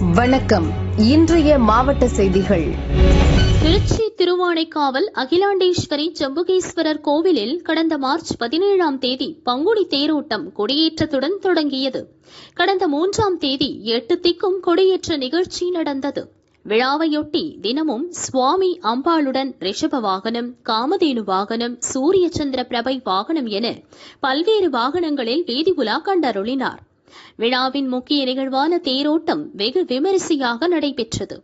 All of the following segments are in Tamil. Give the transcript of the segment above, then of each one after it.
வணக்கம். இன்றைய மாவட்ட செய்திகள். திருச்சி திருவானைக்காவல் அகிலாண்டேஸ்வரி ஜம்புகேஸ்வரர் கோவிலில் கடந்த மார்ச் பதினேழாம் தேதி பங்குனி தேரோட்டம் கொடியேற்றத்துடன் தொடங்கியது. கடந்த மூன்றாம் தேதி எட்டு திக்கும் கொடியேற்ற நிகழ்ச்சி நடந்தது. விழாவையொட்டி தினமும் சுவாமி அம்பாளுடன் ரிஷப வாகனம் காமதேனு வாகனம் சூரிய சந்திர பிரபை வாகனம் என பல்வேறு வாகனங்களில் வீதி உலா கண்டருளினார். விழாவின் முக்கிய நிகழ்வான தேரோட்டம் வெகு விமரிசையாக நடைபெற்றது.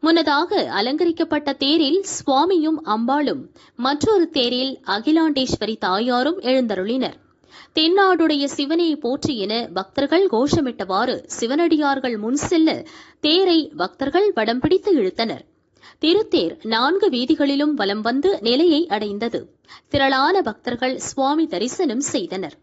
முன்னதாக அலங்கரிக்கப்பட்ட தேரில் சுவாமியும் அம்பாளும் மற்றொரு தேரில் அகிலாண்டேஸ்வரி தாயாரும் எழுந்தருளினர். தென்னாடுடைய சிவனை போற்றி என பக்தர்கள் கோஷமிட்டவாறு சிவனடியார்கள் முன் செல்ல தேரை பக்தர்கள் வடம் பிடித்து இழுத்தனர். திருத்தேர் நான்கு வீதிகளிலும் வலம் வந்து நிலையை அடைந்தது. திரளான பக்தர்கள் சுவாமி தரிசனம் செய்தனர்.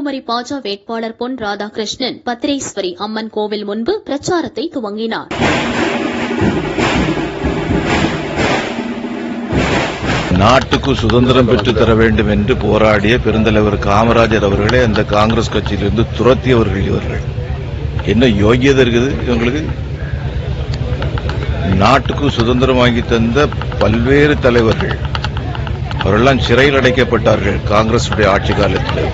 கன்னியாகுமரி பாஜ வேட்பாளர் பொன் ராதாகிருஷ்ணன் பத்திரேஸ்வரி அம்மன் கோவில் முன்பு பிரச்சாரத்தை துவங்கினார். நாட்டுக்கு சுதந்திரம் பெற்று தர வேண்டும் என்று போராடிய பெருந்தலைவர் காமராஜர் அவர்களை அந்த காங்கிரஸ் கட்சியிலிருந்து துரத்தியவர்கள் இவர்கள். என்ன யோகியதை இருக்குது இவங்களுக்கு? நாட்டுக்கு சுதந்திரம் வாங்கி தந்த பல்வேறு தலைவர்கள். அவரெல்லாம் சிறையில் அடைக்கப்பட்டார்கள் காங்கிரசுடைய ஆட்சி காலத்தில்.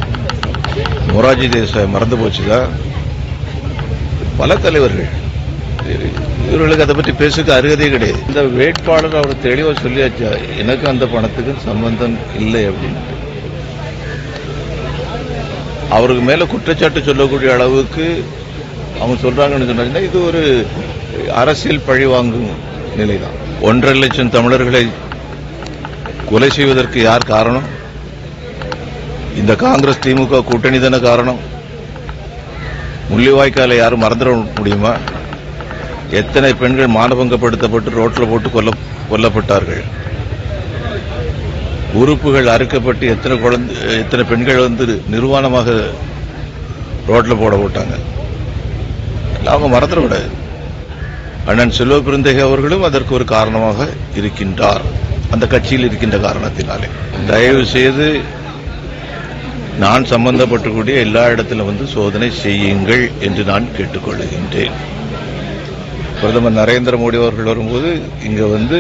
மொராஜி தேசாய் மறந்து போச்சுதா? பல தலைவர்கள். இவர்களுக்கு அதை பற்றி பேசுக்க அருகதே கிடையாது. இந்த வேட்பாளர் அவர் தெளிவா சொல்லியாச்சா? எனக்கு அந்த பணத்துக்கு சம்பந்தம் இல்லை அப்படின்னு. அவருக்கு மேல குற்றச்சாட்டு சொல்லக்கூடிய அளவுக்கு அவங்க சொல்றாங்கன்னு சொன்னாங்கன்னா இது ஒரு அரசியல் பழி வாங்கும் நிலைதான். ஒன்றரை லட்சம் தமிழர்களை கொலை செய்வதற்கு யார் காரணம்? இந்த காங்கிரஸ் திமுக கூட்டணி தானே காரணம்? முள்ளிவாய்க்காலை யாரும் மறந்துட முடியுமா? எத்தனை பெண்கள் மானபங்கப்படுத்தப்பட்டு ரோட்டில் போட்டு கொல்ல கொல்லப்பட்டார்கள்? உறுப்புகள் அறுக்கப்பட்டு எத்தனை குழந்தை எத்தனை பெண்கள் வந்து நிர்வாணமாக ரோட்டில் போட போட்டாங்க? எல்லாம் அவங்க மறந்துடக்கூடாது அண்ணன் செல்வ பிருந்தகை அவர்களும் அதற்கு ஒரு காரணமாக இருக்கின்றார். அந்த கட்சியில் இருக்கின்ற காரணத்தினாலே. தயவு செய்து நான் சம்பந்தப்பட்டக்கூடிய எல்லா இடத்திலும் வந்து சோதனை செய்யுங்கள் என்று நான் கேட்டுக்கொள்கின்றேன். பிரதமர் நரேந்திர மோடி அவர்கள் வரும்போது இங்க வந்து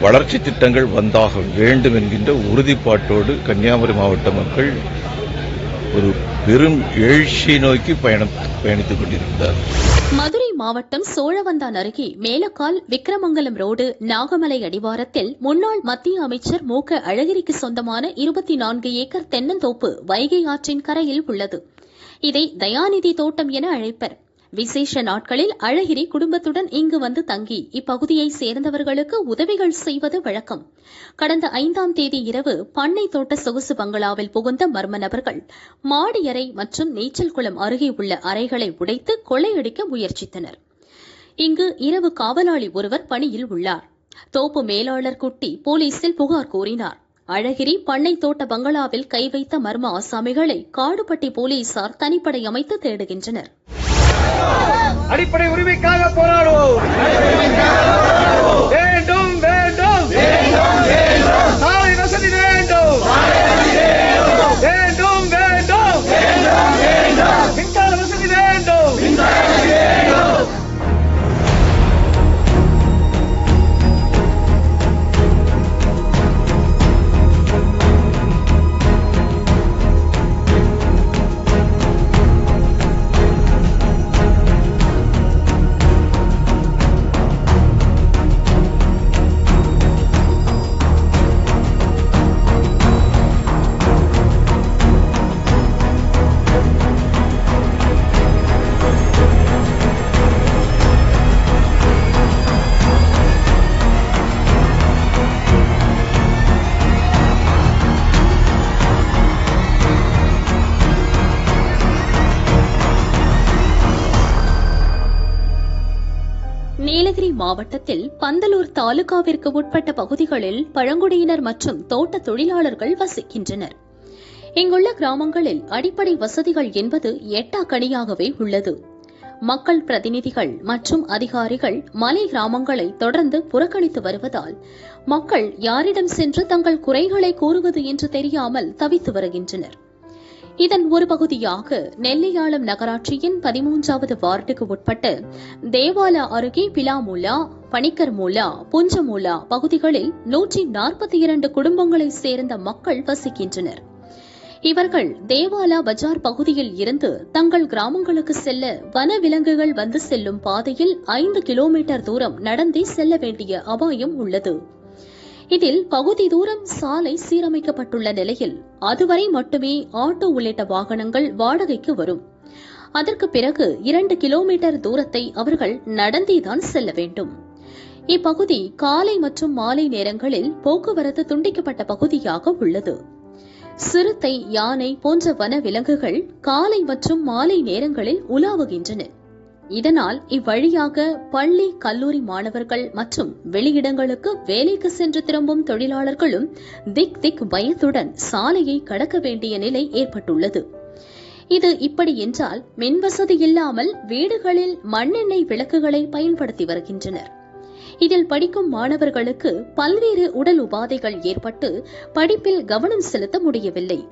வளர்ச்சி திட்டங்கள் வந்தாக வேண்டும் என்கின்ற உறுதிப்பாட்டோடு கன்னியாகுமரி மாவட்ட மக்கள் ஒரு பெரும் எழுச்சியை நோக்கி பயணம் பயணித்துக் கொண்டிருந்தார் மாவட்டம் சோழவந்தான் அருகே மேலக்கால் விக்கிரமங்கலம் ரோடு நாகமலை அடிவாரத்தில் முன்னாள் மத்திய அமைச்சர் மு க அழகிரிக்கு சொந்தமான இருபத்தி நான்கு ஏக்கர் தென்னந்தோப்பு வைகை ஆற்றின் கரையில் உள்ளது. இதை தயாநிதி தோட்டம் என அழைப்பர். விசேஷ நாட்களில் அழகிரி குடும்பத்துடன் இங்கு வந்து தங்கி இப்பகுதியை சேர்ந்தவர்களுக்கு உதவிகள் செய்வது வழக்கம். கடந்த ஐந்தாம் தேதி இரவு பண்ணை தோட்ட சொகுசு பங்களாவில் புகுந்த மர்ம நபர்கள் மாடியறை மற்றும் நீச்சல் குளம் அருகே உள்ள அறைகளை உடைத்து கொள்ளையடிக்க முயற்சித்தனர். இங்கு இரவு காவலாளி ஒருவர் பணியில் உள்ளார். தோப்பு மேலாளர் குட்டி போலீசில் புகார் கூறினார். அழகிரி பண்ணை தோட்ட பங்களாவில் கை வைத்த மர்ம ஆசாமிகளை காடுபட்டி போலீசார் தனிப்படை அமைத்து தேடுகின்றனர். அடிப்படை உரிமைக்காக போராடுவோம். மாவட்டத்தில் பந்தலூர் தாலுகாவிற்கு உட்பட்ட பகுதிகளில் பழங்குடியினர் மற்றும் தோட்ட தொழிலாளர்கள் வசிக்கின்றனர். இங்குள்ள கிராமங்களில் அடிப்படை வசதிகள் என்பது எட்டாக்கணியாகவே உள்ளது. மக்கள் பிரதிநிதிகள் மற்றும் அதிகாரிகள் மலை கிராமங்களை தொடர்ந்து புறக்கணித்து வருவதால் மக்கள் யாரிடம் சென்று தங்கள் குறைகளை கூறுவது என்று தெரியாமல் தவித்து வருகின்றனர். இதன் ஒரு பகுதியாக நெல்லியாளம் நகராட்சியின் பதிமூன்றாவது வார்டுக்கு உட்பட்டு தேவாலா அருகே பிலாமுல்லா பணிக்கர்மூலா புஞ்சமூலா பகுதிகளில் நூற்றி நாற்பத்தி இரண்டு குடும்பங்களைச் சேர்ந்த மக்கள் வசிக்கின்றனர். இவர்கள் தேவாலா பஜார் பகுதியில் இருந்து தங்கள் கிராமங்களுக்கு செல்ல வனவிலங்குகள் வந்து செல்லும் பாதையில் ஐந்து கிலோமீட்டர் தூரம் நடந்தே செல்ல வேண்டிய அபாயம் உள்ளது. இதில் பகுதி தூரம் சாலை சீரமைக்கப்பட்டுள்ள நிலையில் அதுவரை மட்டுமே ஆட்டோ உள்ளிட்ட வாகனங்கள் வாடகைக்கு வரும். அதற்கு பிறகு இரண்டு கிலோமீட்டர் தூரத்தை அவர்கள் நடந்தேதான் செல்ல வேண்டும். இப்பகுதி காலை மற்றும் மாலை நேரங்களில் போக்குவரத்து துண்டிக்கப்பட்ட பகுதியாக உள்ளது. சிறுத்தை யானை போன்ற வன விலங்குகள் காலை மற்றும் மாலை நேரங்களில் உலாவுகின்றன. இதனால் இவ்வழியாக பள்ளி கல்லூரி மாணவர்கள் மற்றும் வெளியிடங்களுக்கு வேலைக்கு சென்று திரும்பும் தொழிலாளர்களும் திக் திக் பயத்துடன் சாலையை கடக்க வேண்டிய நிலை ஏற்பட்டுள்ளது. இது இப்படி என்றால் மின்வசதி இல்லாமல் வீடுகளில் மண்ணெண்ணெய் விளக்குகளை பயன்படுத்தி வருகின்றனர். இதில் படிக்கும் மாணவர்களுக்கு பல்வேறு உடல் உபாதைகள் ஏற்பட்டு படிப்பில் கவனம் செலுத்த முடியவில்லை.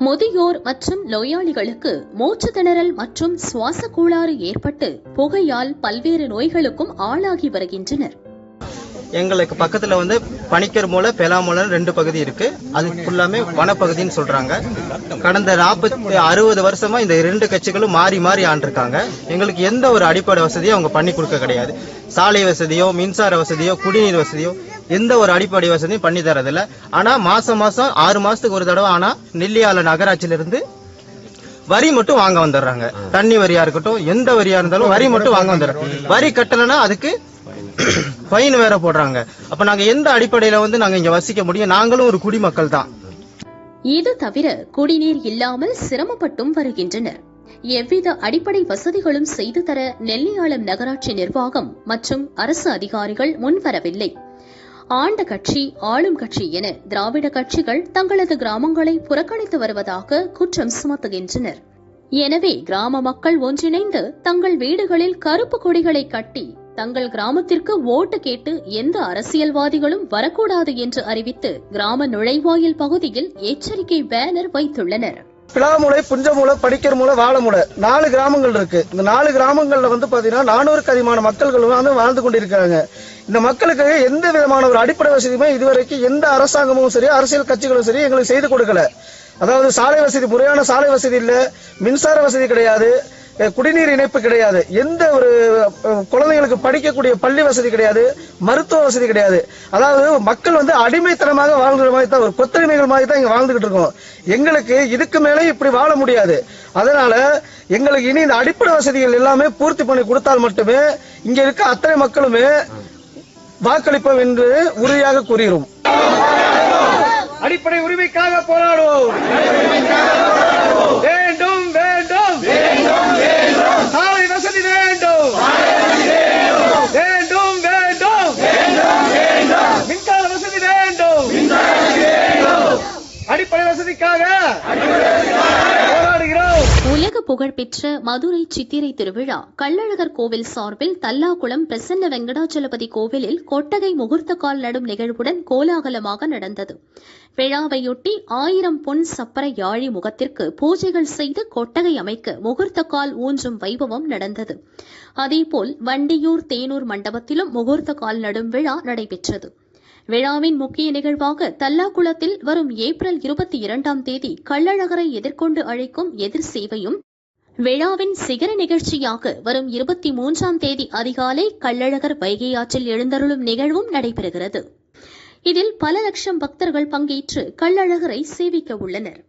முதியோர் மற்றும் நோயாளிகளுக்கு மூச்சு திணறல் மற்றும் சுவாச கோளாறு ஏற்பட்டு புகையால் பல்வேறு நோய்களுக்கும் ஆளாகி வருகின்றனர். எங்களுக்கு பக்கத்துல வந்து பனிக்கர் மூலை பெலாமூலன்னு ரெண்டு பகுதி இருக்கு. அது ஃபுல்லாமே வனப்பகுதின்னு சொல்றாங்க. கடந்த நாற்பத்தி அறுபது வருஷமா இந்த ரெண்டு கட்சிகளும் மாறி மாறி ஆண்டிருக்காங்க. எங்களுக்கு எந்த ஒரு அடிப்படை வசதியும் அவங்க பண்ணி கொடுக்க கிடையாது. சாலை வசதியோ மின்சார வசதியோ குடிநீர் வசதியோ எந்த ஒரு அடிப்படை வசதியும் பண்ணி தரதில்ல. ஆனா மாசம் மாசம் ஆறு மாசத்துக்கு ஒரு தடவை ஆனா நெல்லியால நகராட்சியிலிருந்து வரி மட்டும் வாங்க வந்துடுறாங்க. தண்ணி வரியா இருக்கட்டும் எந்த வரியா இருந்தாலும் வரி மட்டும் வாங்க வந்துடுறாங்க. வரி கட்டலைன்னா அதுக்கு ஃபைன் வேற போடுறாங்க. அப்ப நாங்க எந்த அடிப்படையில வந்து நாங்க இங்க வசிக்க முடியும்? நாங்களும் ஒரு குடிமக்கள் தான். இது தவிர குடிநீர் இல்லாமல் சிரமப்பட்டும் வருகின்றனர். எவ்வித அடிப்படை வசதிகளும் செய்து தர நெல்லியாளம் நகராட்சி நிர்வாகம் மற்றும் அரசு அதிகாரிகள் முன்வரவில்லை. ஆண்ட கட்சி ஆளும் கட்சி என திராவிட கட்சிகள் தங்களது கிராமங்களை புறக்கணித்து வருவதாக குற்றம் சுமத்துகின்றனர். எனவே கிராம மக்கள் ஒன்றிணைந்து தங்கள் வீடுகளில் கருப்பு கொடிகளை கட்டி தங்கள் கிராமத்திற்கு ஓட்டு கேட்டு எந்த அரசியல்வாதிகளும் வரக்கூடாது என்று அறிவித்து கிராம நுழைவாயில் பகுதியில் எச்சரிக்கை பேனர் வைத்துள்ளனர். பிளாமூலை புஞ்சமூலை படிக்கிற மூலை வாழமூலை நாலு கிராமங்கள் இருக்கு. இந்த நாலு கிராமங்கள்ல வந்து பாத்தீங்கன்னா நானூறுக்கு அதிகமான மக்கள்கள் வந்து வாழ்ந்து கொண்டிருக்கிறாங்க. இந்த மக்களுக்கு எந்த விதமான ஒரு அடிப்படை வசதியுமே இதுவரைக்கும் எந்த அரசாங்கமும் சரி அரசியல் கட்சிகளும் சரி எங்களுக்கு செய்து கொடுக்கல. அதாவது சாலை வசதி முறையான சாலை வசதி இல்ல மின்சார வசதி கிடையாது. குடிநீர் இணைப்பு கிடையாது. எந்த ஒரு குழந்தைங்களுக்கு படிக்கக்கூடிய பள்ளி வசதி கிடையாது மருத்துவ வசதி கிடையாது. அதாவது மக்கள் வந்து அடிமைத்தனமாக வாழ்கிற மாதிரி தான் ஒரு கொத்தடிமைகள் மாதிரி தான் இங்க வாழ்ந்துகிட்டு இருக்கோம். எங்களுக்கு இதுக்கு மேலே இப்படி வாழ முடியாது. அதனால எங்களுக்கு இனி இந்த அடிப்படை வசதிகள் எல்லாமே பூர்த்தி பண்ணி கொடுத்தால் மட்டுமே இங்க இருக்க அத்தனை மக்களுமே வாக்களிப்போம் என்று உறுதியாக கூறுகிறோம் அடிப்படை உரிமைக்காக போராடுவோம் வேண்டும் வேண்டும் சாலை வசதி வேண்டும் வேண்டும் வேண்டும் மின்சார வசதி வேண்டும் அடிப்படை வசதிக்காக போராடுகிறோம் உலக புகழ்பெற்ற மதுரை சித்திரை திருவிழா கள்ளழகர் கோவில் சார்பில் தல்லாகுளம் பிரசன்ன வெங்கடாச்சலபதி கோவிலில் கொட்டகை முகூர்த்த கால் நடும் நிகழ்வுடன் கோலாகலமாக நடந்தது. விழாவையொட்டி ஆயிரம் பொன் சப்பர யாழி முகத்திற்கு பூஜைகள் செய்து கொட்டகை அமைக்க முகூர்த்த கால் ஊன்றும் வைபவம் நடந்தது. அதேபோல் வண்டியூர் தேனூர் மண்டபத்திலும் முகூர்த்த கால் நடும் விழா நடைபெற்றது. விழாவின் முக்கிய நிகழ்வாக தல்லாக்குளத்தில் வரும் ஏப்ரல் இருபத்தி இரண்டாம் தேதி கள்ளழகரை எதிர்கொண்டு அழைக்கும் எதிர் சேவையும் விழாவின் சிகர நிகழ்ச்சியாக வரும் இருபத்தி மூன்றாம் தேதி அதிகாலை கள்ளழகர் வைகை ஆற்றில் எழுந்தருளும் நிகழ்வும் நடைபெறுகிறது. இதில் பல லட்சம் பக்தர்கள் பங்கேற்று கள்ளழகரை சேவிக்க உள்ளனர்.